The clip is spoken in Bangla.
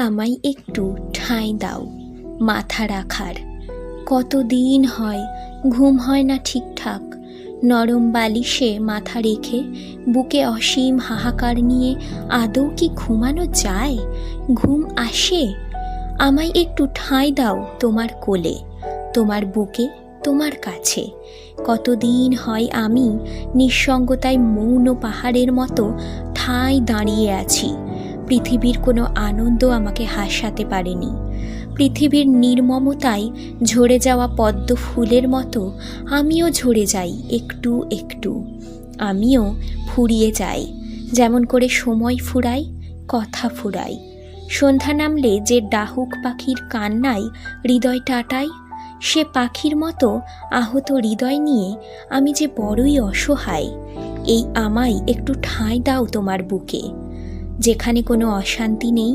আমায় একটু ঠাঁই দাও, মাথা রাখার। কতদিন হয়, ঘুম হয় না ঠিকঠাক। নরম বালিশে মাথা রেখে বুকে অসীম হাহাকার নিয়ে আদৌ কি ঘুমানো যায়? ঘুম আসে? আমায় একটু ঠাঁই দাও তোমার কোলে, তোমার বুকে, তোমার কাছে। কতদিন হয় আমি নিঃসঙ্গতায় মৌন পাহাড়ের মতো ঠাঁই দাঁড়িয়ে আছি। পৃথিবীর কোনো আনন্দ আমাকে হাসাতে পারেনি। পৃথিবীর নির্মমতায় ঝরে যাওয়া পদ্ম ফুলের মতো আমিও ঝরে যাই একটু একটু। আমিও ফুরিয়ে যাই, যেমন করে সময় ফুরাই, কথা ফুরাই। সন্ধ্যা নামলে যে ডাহুক পাখির কান্নায় হৃদয় টাটাই সে পাখির মতো আহত হৃদয় নিয়ে আমি যে বড়ই অসহায়, এই আমায় একটু ঠাঁই দাও তোমার বুকে। যেখানে কোনো অশান্তি নেই